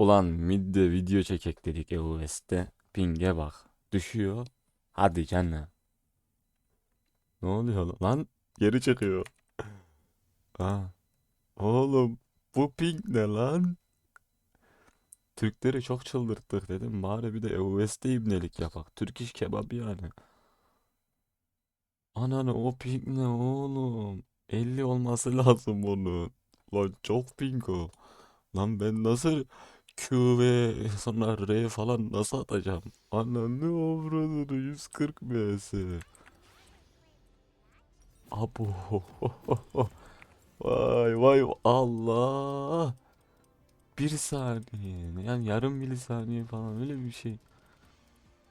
Ulan midde video çekek dedik EOS'te. Ping'e bak. Düşüyor. Hadi canım. Ne oluyor lan? Geri çıkıyor. Ha. Oğlum bu ping ne lan? Türkleri çok çıldırttık dedim. Bari bir de EOS'te ibnelik yapak. Türk iş kebabı yani. Ananı o ping ne oğlum? 50 olması lazım onun. Lan çok ping o. Lan ben nasıl Q ve sonra R falan nasıl atacağım? Ananı avradını 140 ms. Abo. Vay vay Allah. Bir saniye. Yani yarım milisaniye falan öyle bir şey.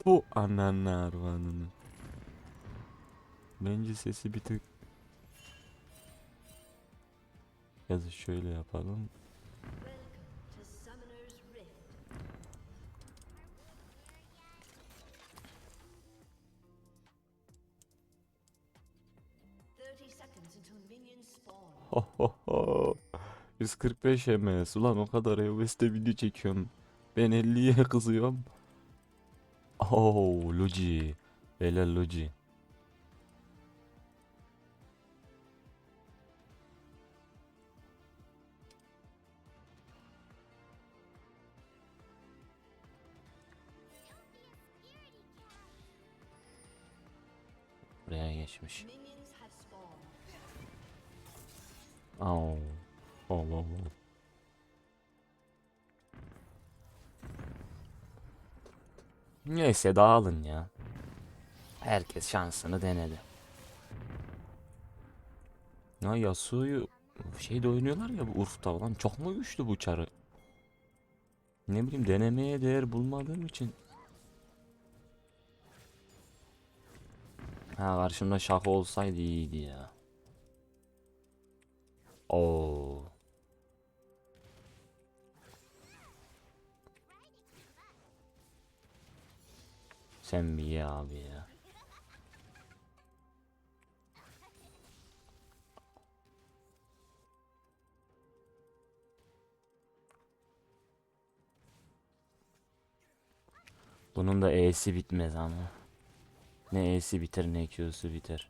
Bu ananı arvanını. Bence sesi bir tık ya da şöyle yapalım. 145 ms. Ulan o kadar EOS'te video çekiyorum. Ben 50'ye kızıyorum. Oh, Logi. Helal Logi. Buraya geçmiş. Au. Allah Allah. Neyse dağılın ya. Herkes şansını denedi. Ya Yasuo'yu şeyde oynuyorlar ya bu Urf'ta olan çok mu güçlü bu çarı? Ne bileyim denemeye değer bulmadığım için. Ha karşımda şaka olsaydı iyiydi ya. Oo. Sen bir ye abi ya. Bunun da E'si bitmez ama. Ne E'si biter ne Q'su biter.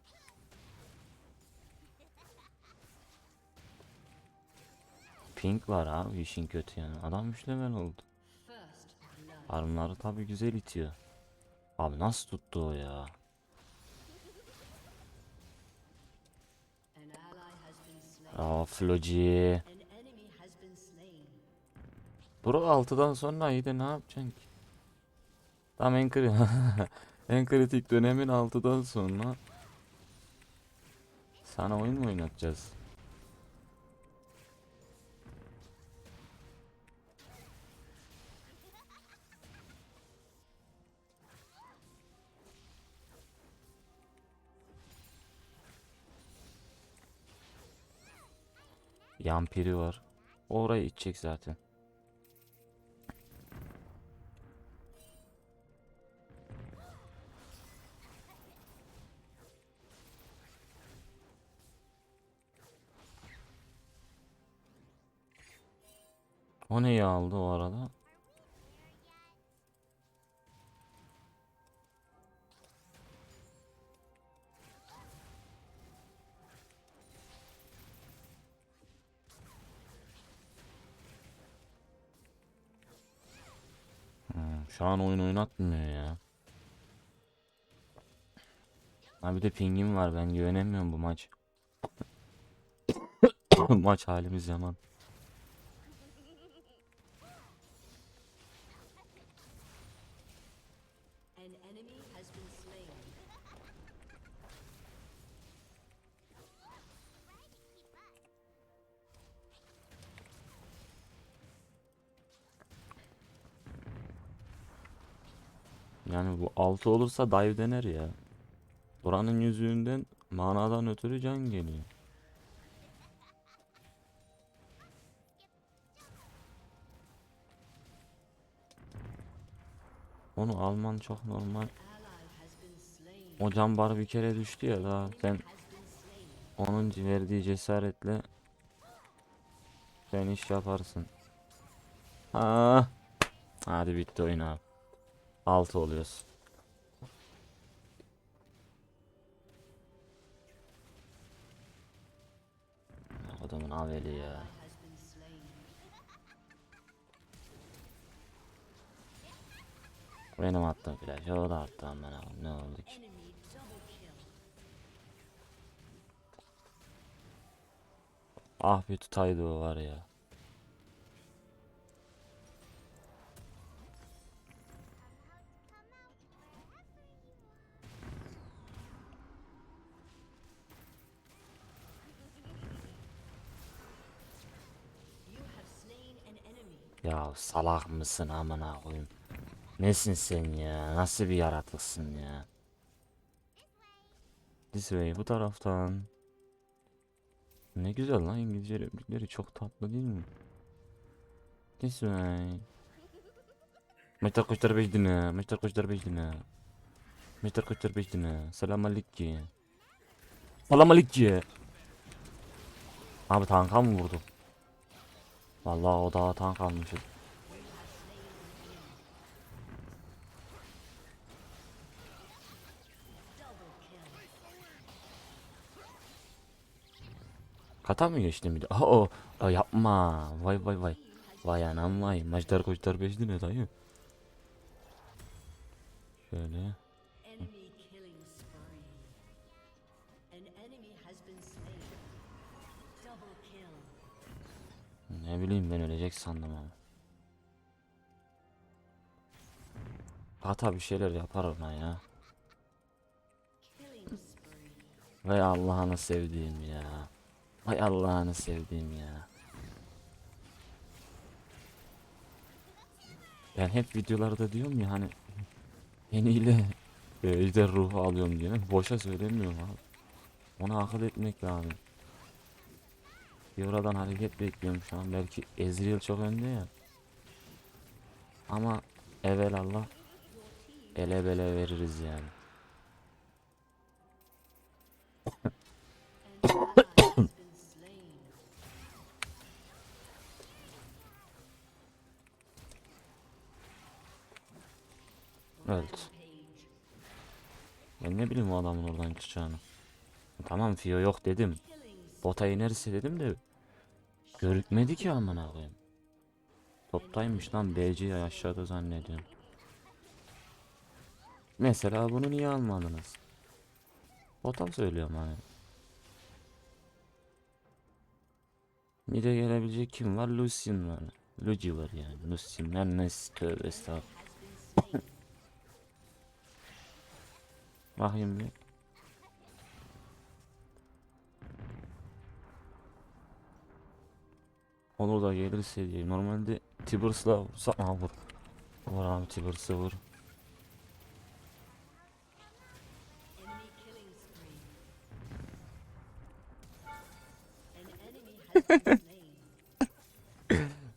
Pink var abi işin kötü yani. Adam 3 level oldu. Armları tabi güzel itiyor. Abi nasıl tuttu o ya? Aa Floji. Bro 6'dan sonra iyi de ne yapacaksın ki? Tam en, kri en kritik dönemin 6'dan sonra sana oyun mu oynatacağız? Yampiri var. Orayı içecek zaten. O neyi aldı o arada? Şu an oyun oynatmıyor ya. Ha bir de pingim var ben güvenemiyorum bu maç. maç halimiz yaman. Yani bu 6 olursa dive dener ya. Buranın yüzüğünden manadan ötürü can geliyor. Onu alman çok normal. O can bar bir kere düştü ya daha sen onun verdiği cesaretle sen iş yaparsın. Ha. Hadi bitti oyun abi. 6 oluyoruz. Adamın aveli ya. Benim attığım flash o da attı aman abi ne oldu ki? Ah bir tutaydı o var ya. Ya salak mısın amına koyayım? Nesin sen ya? Nasıl bir yaratıksın ya? This way bu taraftan. Ne güzel lan İngilizce replikleri çok tatlı değil mi? This way. Mehter koçlar bejdine, mehter koçlar bejdine. Mehter koçlar bejdine. Selam aleyküm. Selam aleyküm. Abi tanka mı vurdu? Vallahi o daha tank almışız. Kata mı geçtim bir de? Aa, o, yapma. Vay vay vay. Vay anam vay. Maçlar koçlar beşli ne dayı? Şöyle. Ne bileyim ben ölecek sandım ama. Kata bir şeyler yapar ona ya. Vay Allah'ını sevdiğim ya. Vay Allah'ını sevdiğim ya. Ben hep videolarda diyorum ya hani yeniyle ejder ruhu alıyorum diye. Boşa söylemiyorum abi. Ona akıl etmek lazım. Bir oradan hareket bekliyorum şu an. Belki Ezreal çok önde ya. Ama evvel Allah ele bele veririz yani. Evet. Ben ne bileyim o adamın oradan çıkacağını. Tamam Fio yok dedim. Bota inerse dedim de görükmedi ki amına koyayım. Toptaymış lan BC aşağıda zannediyorum. Mesela bunu niye almadınız? Bota söylüyorum hani. Bir de gelebilecek kim var? Lucian var. Luigi var yani. Lucian'lar ne tövbe estağfurullah. Bakayım bir. Olur da gelirse diye. Normalde Tibers'la vursa Aha vur. Vur abi Tibers'ı vur.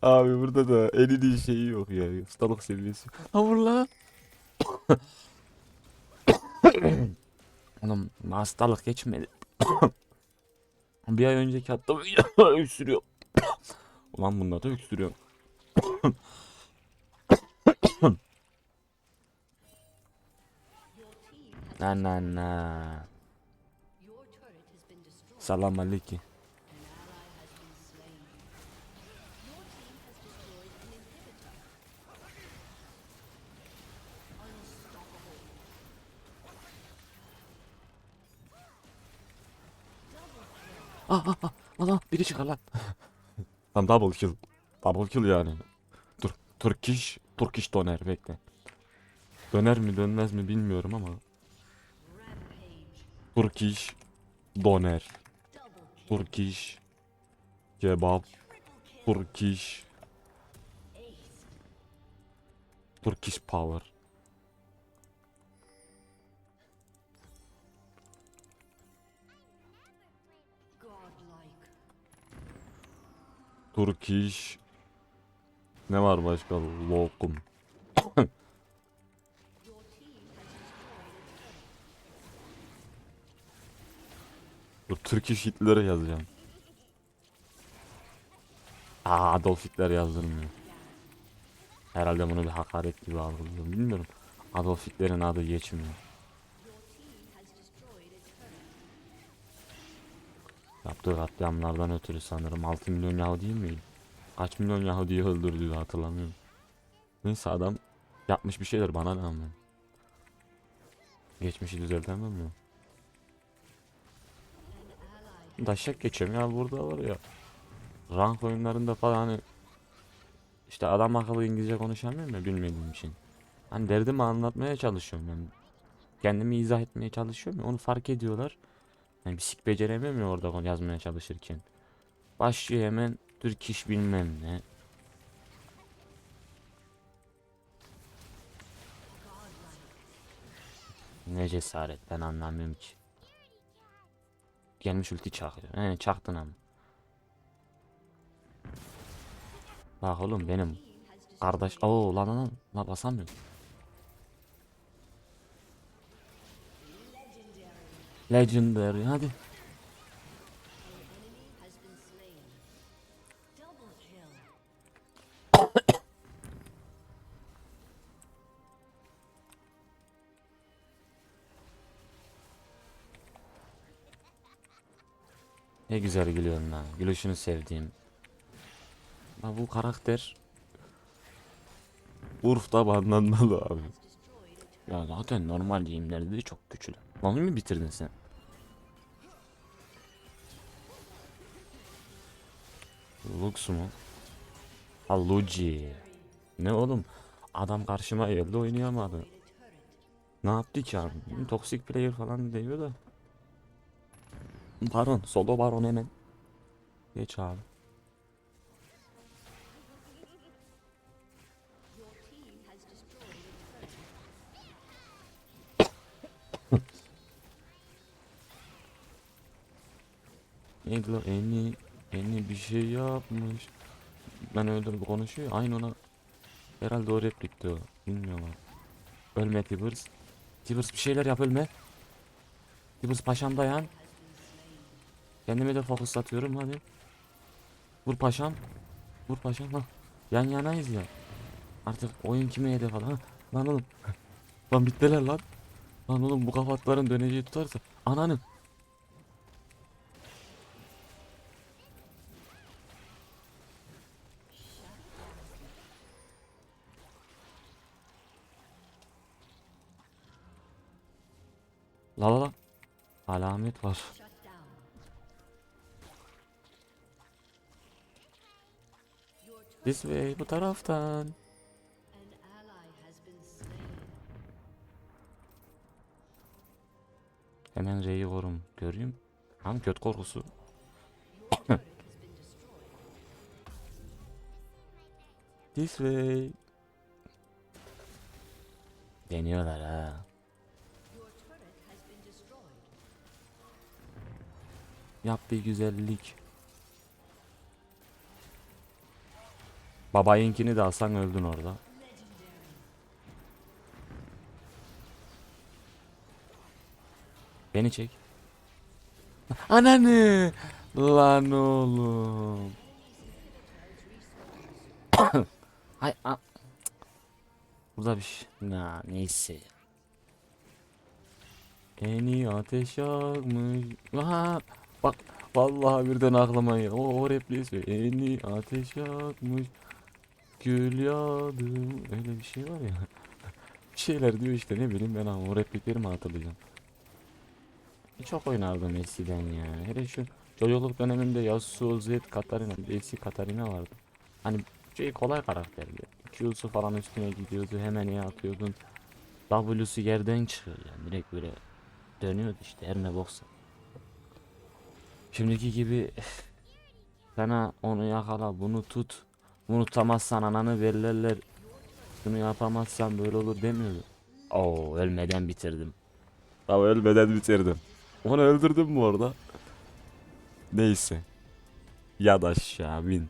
Abi burada da elinin şeyi yok ya. Ustalık seviyesi. Ha vur la. Oğlum hastalık geçmedi. bir ay önceki hatta öksürüyor. Ulan bunda da öksürüyor. Your team has Na na na. Salam aleyküm. Unstoppable. Double kill. Ana biri çıkar lan. Tam double kill. Double kill yani. Dur. Turkish. Turkish döner bekle. Döner mi dönmez mi bilmiyorum ama. Turkish doner. Turkish kebap. Turkish. Turkish power. Turkish. Ne var başka? Lokum. Dur Turkish Hitler'e yazacağım. Aa Adolf Hitler yazdırmıyor. Herhalde bunu bir hakaret gibi algılıyorum. Bilmiyorum. Adolf Hitler'in adı geçmiyor. Yaptığı katliamlardan ötürü sanırım 6 milyon Yahudi miydi? Kaç milyon Yahudi'yi öldürdüğü hatırlamıyorum. Neyse adam yapmış bir şeyler bana ne ama. Geçmişi düzeltemem mi? Daşak geçiyorum ya burada var ya. Rank oyunlarında falan hani işte adam akıllı İngilizce konuşamıyorum ya bilmediğim için. Hani derdimi anlatmaya çalışıyorum ben. Kendimi izah etmeye çalışıyorum ya onu fark ediyorlar. Yani bir sik beceremiyorum ya orada yazmaya çalışırken. Başlıyor hemen Türk iş bilmem ne. Ne cesaret ben anlamıyorum ki. Gelmiş ulti çakıyor. He çaktın ama. Bak oğlum benim kardeş. Oo lan lan. Lan basamıyorum. Legendary hadi. Ne güzel gülüyorsun lan. Gülüşünü sevdiğim. Ha bu karakter Urf'ta banlanmalı abi. Ya zaten normal giyimlerde de çok güçlü. Onu mu bitirdin sen? Lux mu? Ha Luigi. Ne oğlum? Adam karşıma geldi oynayamadı. Ne yaptı ki abi? Toxic player falan diyor da. Baron, solo baron hemen. Geç abi. Turret. Eglo eni eni bir şey yapmış. Ben bir konuşuyor. Aynı ona herhalde o replikti o. Bilmiyorum abi. Ölme Tibers. Tibers bir şeyler yap ölme. Tibers paşam dayan. Kendime de fokus atıyorum hadi. Vur paşam. Vur paşam ha. Yan yanayız ya. Artık oyun kime hedef al. Lan oğlum. Lan bittiler lan. Lan oğlum bu kafatların döneceği tutarsa. Ananı. Alamet var. This way bu taraftan. Hemen R'yi korum. Göreyim. Tam kötü korkusu. This way. Deniyorlar ha. Yap bir güzellik. Babayınkini de alsan öldün orada. Beni çek. Ananı. Lan oğlum. Hay a- Burada bir şey. Na, neyse. En iyi ateş yakmış. Aha, bak vallahi birden aklıma geldi. O, o repliği söyle. En iyi ateş yakmış. Gül yağdım. Öyle bir şey var ya. Bir şeyler diyor işte ne bileyim ben ama o replikleri mi hatırlayacağım. Çok oynardım eskiden ya. Hele şu çocukluk döneminde Yasuo, Zed, Katarina, bir Katarina vardı. Hani şey kolay karakterdi. Q'su falan üstüne gidiyordu hemen E atıyordun. W'su yerden çıkıyor yani direkt böyle dönüyordu işte her ne boksa. Şimdiki gibi sana onu yakala bunu tut. Bunu tutamazsan ananı verirler. Bunu yapamazsan böyle olur demiyordu. Oo ölmeden bitirdim. Tamam ölmeden bitirdim. Onu öldürdüm bu arada. Neyse. Ya da aşağı bin.